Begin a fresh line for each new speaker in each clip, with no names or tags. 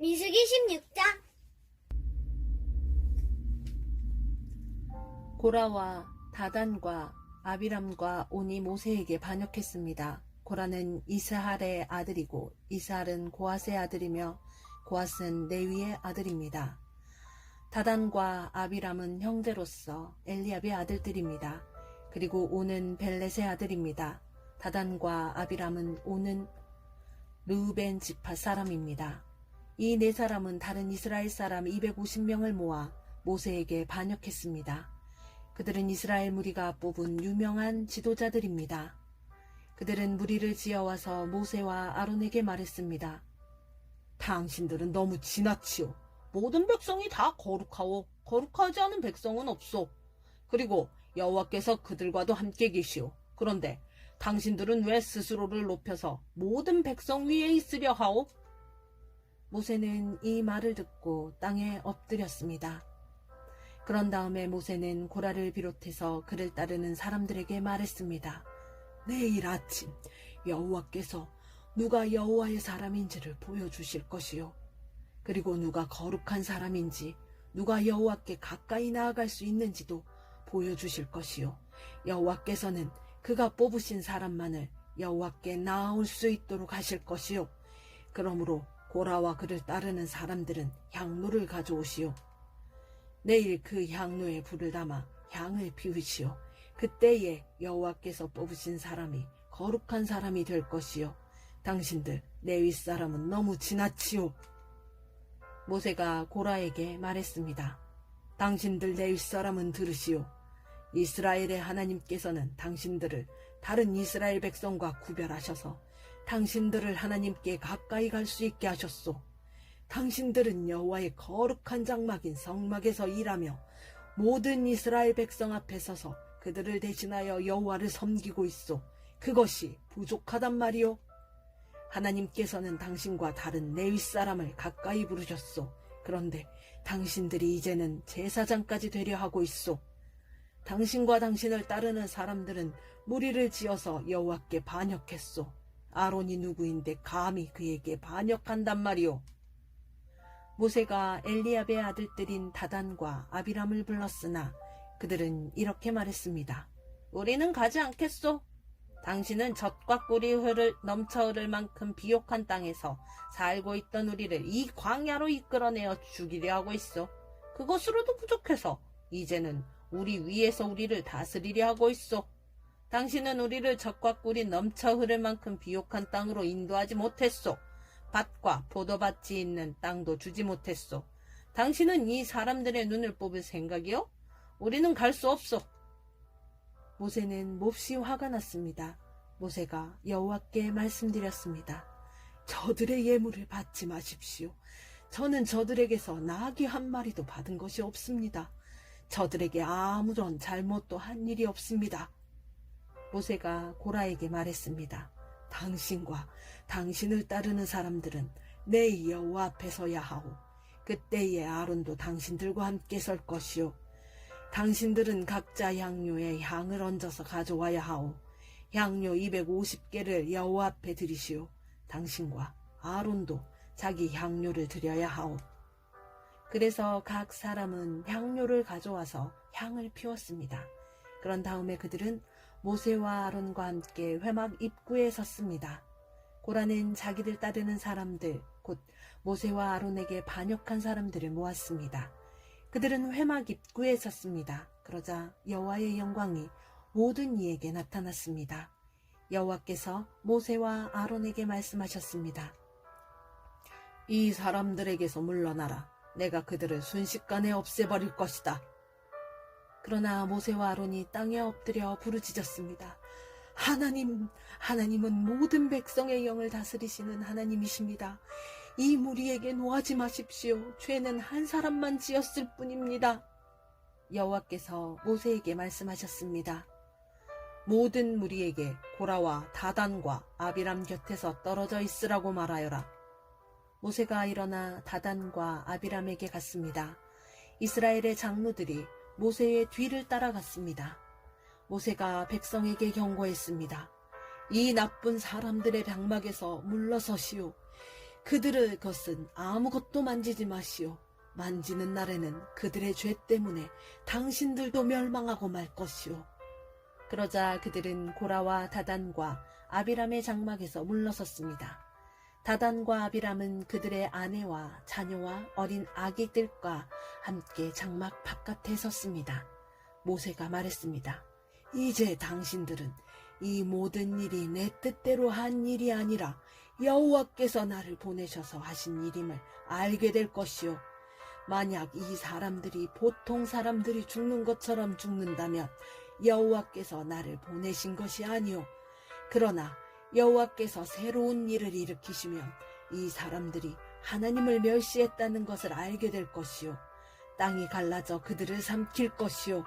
민수기 16장
고라와 다단과 아비람과 온이 모세에게 반역했습니다. 고라는 이스할의 아들이고 이스할은 고앗의 아들이며 고앗은 네위의 아들입니다. 다단과 아비람은 형제로서 엘리압의 아들들입니다. 그리고 온은 벨렛의 아들입니다. 다단과 아비람은 온은 르우벤 지파 사람입니다. 이 네 사람은 다른 이스라엘 사람 250명을 모아 모세에게 반역했습니다. 그들은 이스라엘 무리가 뽑은 유명한 지도자들입니다. 그들은 무리를 지어와서 모세와 아론에게 말했습니다. 당신들은 너무 지나치오. 모든 백성이 다 거룩하오. 거룩하지 않은 백성은 없소. 그리고 여호와께서 그들과도 함께 계시오. 그런데 당신들은 왜 스스로를 높여서 모든 백성 위에 있으려 하오? 모세는 이 말을 듣고 땅에 엎드렸습니다. 그런 다음에 모세는 고라를 비롯해서 그를 따르는 사람들에게 말했습니다. 내일 아침 여호와께서 누가 여호와의 사람인지를 보여주실 것이요. 그리고 누가 거룩한 사람인지 누가 여호와께 가까이 나아갈 수 있는지도 보여주실 것이요. 여호와께서는 그가 뽑으신 사람만을 여호와께 나아올 수 있도록 하실 것이요. 그러므로 고라와 그를 따르는 사람들은 향로를 가져오시오. 내일 그 향로에 불을 담아 향을 피우시오. 그때에 여호와께서 뽑으신 사람이 거룩한 사람이 될 것이요. 당신들 내 윗 사람은 너무 지나치오. 모세가 고라에게 말했습니다. 당신들 내 윗 사람은 들으시오. 이스라엘의 하나님께서는 당신들을 다른 이스라엘 백성과 구별하셔서 당신들을 하나님께 가까이 갈 수 있게 하셨소. 당신들은 여호와의 거룩한 장막인 성막에서 일하며 모든 이스라엘 백성 앞에 서서 그들을 대신하여 여호와를 섬기고 있소. 그것이 부족하단 말이오. 하나님께서는 당신과 다른 내 윗사람을 가까이 부르셨소. 그런데 당신들이 이제는 제사장까지 되려 하고 있소. 당신과 당신을 따르는 사람들은 무리를 지어서 여호와께 반역했소. 아론이 누구인데 감히 그에게 반역한단 말이오. 모세가 엘리압의 아들들인 다단과 아비람을 불렀으나 그들은 이렇게 말했습니다. 우리는 가지 않겠소. 당신은 젖과 꿀이 흐를 넘쳐 흐를 만큼 비옥한 땅에서 살고 있던 우리를 이 광야로 이끌어내어 죽이려 하고 있어. 그것으로도 부족해서 이제는 우리 위에서 우리를 다스리려 하고 있어. 당신은 우리를 젖과 꿀이 넘쳐 흐를 만큼 비옥한 땅으로 인도하지 못했소. 밭과 포도밭이 있는 땅도 주지 못했소. 당신은 이 사람들의 눈을 뽑을 생각이요? 우리는 갈 수 없소. 모세는 몹시 화가 났습니다. 모세가 여호와께 말씀드렸습니다. 저들의 예물을 받지 마십시오. 저는 저들에게서 나귀 한 마리도 받은 것이 없습니다. 저들에게 아무런 잘못도 한 일이 없습니다. 모세가 고라에게 말했습니다. 당신과 당신을 따르는 사람들은 내 여호와 앞에 서야 하오. 그때에 아론도 당신들과 함께 설 것이요. 당신들은 각자 향료에 향을 얹어서 가져와야 하오. 향료 250개를 여호와 앞에 드리시오. 당신과 아론도 자기 향료를 드려야 하오. 그래서 각 사람은 향료를 가져와서 향을 피웠습니다. 그런 다음에 그들은 모세와 아론과 함께 회막 입구에 섰습니다. 고라는 자기들 따르는 사람들, 곧 모세와 아론에게 반역한 사람들을 모았습니다. 그들은 회막 입구에 섰습니다. 그러자 여호와의 영광이 모든 이에게 나타났습니다. 여호와께서 모세와 아론에게 말씀하셨습니다. 이 사람들에게서 물러나라. 내가 그들을 순식간에 없애버릴 것이다. 그러나 모세와 아론이 땅에 엎드려 부르짖었습니다. 하나님, 하나님은 모든 백성의 영을 다스리시는 하나님이십니다. 이 무리에게 노하지 마십시오. 죄는 한 사람만 지었을 뿐입니다. 여호와께서 모세에게 말씀하셨습니다. 모든 무리에게 고라와 다단과 아비람 곁에서 떨어져 있으라고 말하여라. 모세가 일어나 다단과 아비람에게 갔습니다. 이스라엘의 장로들이 모세의 뒤를 따라갔습니다. 모세가 백성에게 경고했습니다. 이 나쁜 사람들의 장막에서 물러서시오. 그들의 것은 아무것도 만지지 마시오. 만지는 날에는 그들의 죄 때문에 당신들도 멸망하고 말 것이오. 그러자 그들은 고라와 다단과 아비람의 장막에서 물러섰습니다. 다단과 아비람은 그들의 아내와 자녀와 어린 아기들과 함께 장막 바깥에 섰습니다. 모세가 말했습니다. 이제 당신들은 이 모든 일이 내 뜻대로 한 일이 아니라 여호와께서 나를 보내셔서 하신 일임을 알게 될 것이요. 만약 이 사람들이 보통 사람들이 죽는 것처럼 죽는다면 여호와께서 나를 보내신 것이 아니요. 그러나 여호와께서 새로운 일을 일으키시면 이 사람들이 하나님을 멸시했다는 것을 알게 될 것이요. 땅이 갈라져 그들을 삼킬 것이요.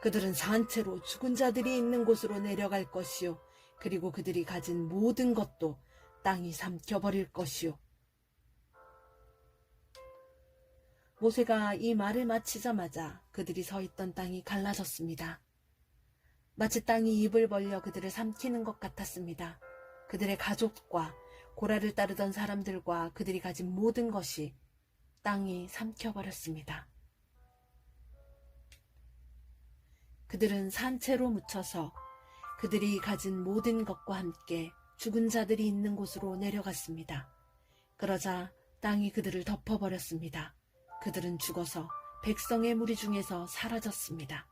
그들은 산채로 죽은 자들이 있는 곳으로 내려갈 것이요. 그리고 그들이 가진 모든 것도 땅이 삼켜버릴 것이요. 모세가 이 말을 마치자마자 그들이 서 있던 땅이 갈라졌습니다. 마치 땅이 입을 벌려 그들을 삼키는 것 같았습니다. 그들의 가족과 고라를 따르던 사람들과 그들이 가진 모든 것이 땅이 삼켜버렸습니다. 그들은 산채로 묻혀서 그들이 가진 모든 것과 함께 죽은 자들이 있는 곳으로 내려갔습니다. 그러자 땅이 그들을 덮어버렸습니다. 그들은 죽어서 백성의 무리 중에서 사라졌습니다.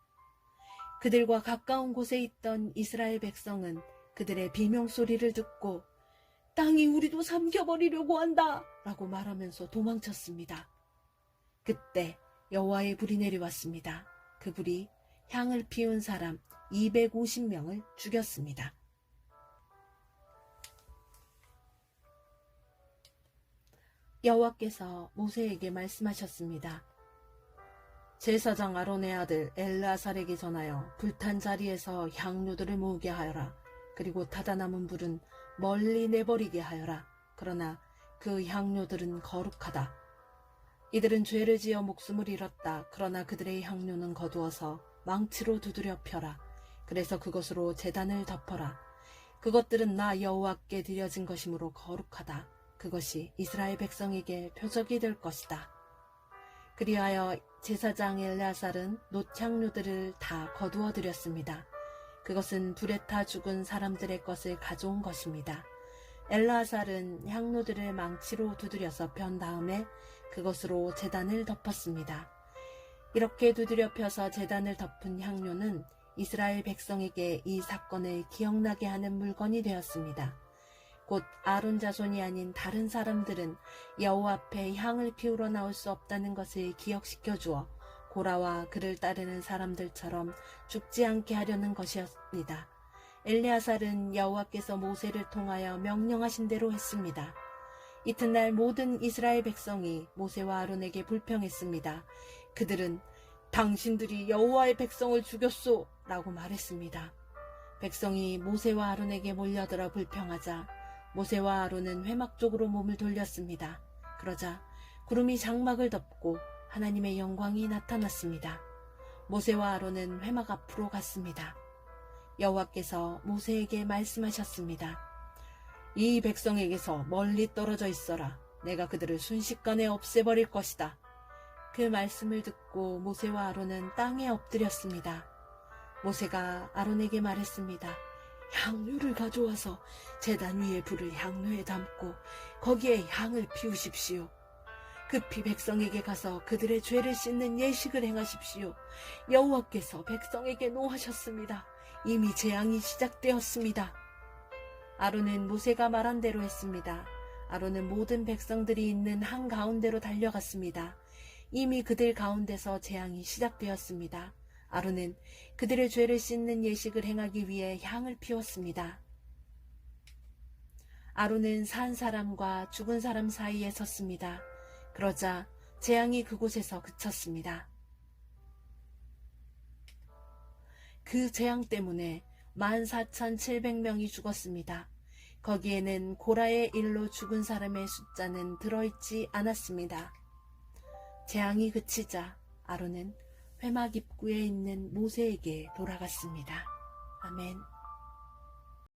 그들과 가까운 곳에 있던 이스라엘 백성은 그들의 비명소리를 듣고 땅이 우리도 삼켜버리려고 한다! 라고 말하면서 도망쳤습니다. 그때 여호와의 불이 내려왔습니다. 그 불이 향을 피운 사람 250명을 죽였습니다. 여호와께서 모세에게 말씀하셨습니다. 제사장 아론의 아들 엘라살에게 전하여 불탄 자리에서 향료들을 모으게 하여라. 그리고 타다 남은 불은 멀리 내버리게 하여라. 그러나 그 향료들은 거룩하다. 이들은 죄를 지어 목숨을 잃었다. 그러나 그들의 향료는 거두어서 망치로 두드려 펴라. 그래서 그것으로 재단을 덮어라. 그것들은 나 여호와께 드려진 것이므로 거룩하다. 그것이 이스라엘 백성에게 표적이 될 것이다. 그리하여 제사장 엘레아살은 노향료들을 다 거두어 드렸습니다. 그것은 불에 타 죽은 사람들의 것을 가져온 것입니다. 엘라살은 향로들을 망치로 두드려서 편 다음에 그것으로 재단을 덮었습니다. 이렇게 두드려 펴서 재단을 덮은 향료는 이스라엘 백성에게 이 사건을 기억나게 하는 물건이 되었습니다. 곧 아론 자손이 아닌 다른 사람들은 여호와 앞에 향을 피우러 나올 수 없다는 것을 기억시켜 주어 고라와 그를 따르는 사람들처럼 죽지 않게 하려는 것이었습니다. 엘리아살은 여호와께서 모세를 통하여 명령하신 대로 했습니다. 이튿날 모든 이스라엘 백성이 모세와 아론에게 불평했습니다. 그들은 당신들이 여호와의 백성을 죽였소 라고 말했습니다. 백성이 모세와 아론에게 몰려들어 불평하자 모세와 아론은 회막 쪽으로 몸을 돌렸습니다. 그러자 구름이 장막을 덮고 하나님의 영광이 나타났습니다. 모세와 아론은 회막 앞으로 갔습니다. 여호와께서 모세에게 말씀하셨습니다. 이 백성에게서 멀리 떨어져 있어라. 내가 그들을 순식간에 없애버릴 것이다. 그 말씀을 듣고 모세와 아론은 땅에 엎드렸습니다. 모세가 아론에게 말했습니다. 향료를 가져와서 재단 위에 불을 향료에 담고 거기에 향을 피우십시오. 급히 백성에게 가서 그들의 죄를 씻는 예식을 행하십시오. 여호와께서 백성에게 노하셨습니다. 이미 재앙이 시작되었습니다. 아론은 모세가 말한 대로 했습니다. 아론은 모든 백성들이 있는 한 가운데로 달려갔습니다. 이미 그들 가운데서 재앙이 시작되었습니다. 아론은 그들의 죄를 씻는 예식을 행하기 위해 향을 피웠습니다. 아론은 산 사람과 죽은 사람 사이에 섰습니다. 그러자 재앙이 그곳에서 그쳤습니다. 그 재앙 때문에 14,700명이 죽었습니다. 거기에는 고라의 일로 죽은 사람의 숫자는 들어있지 않았습니다. 재앙이 그치자 아론은 회막 입구에 있는 모세에게 돌아갔습니다. 아멘.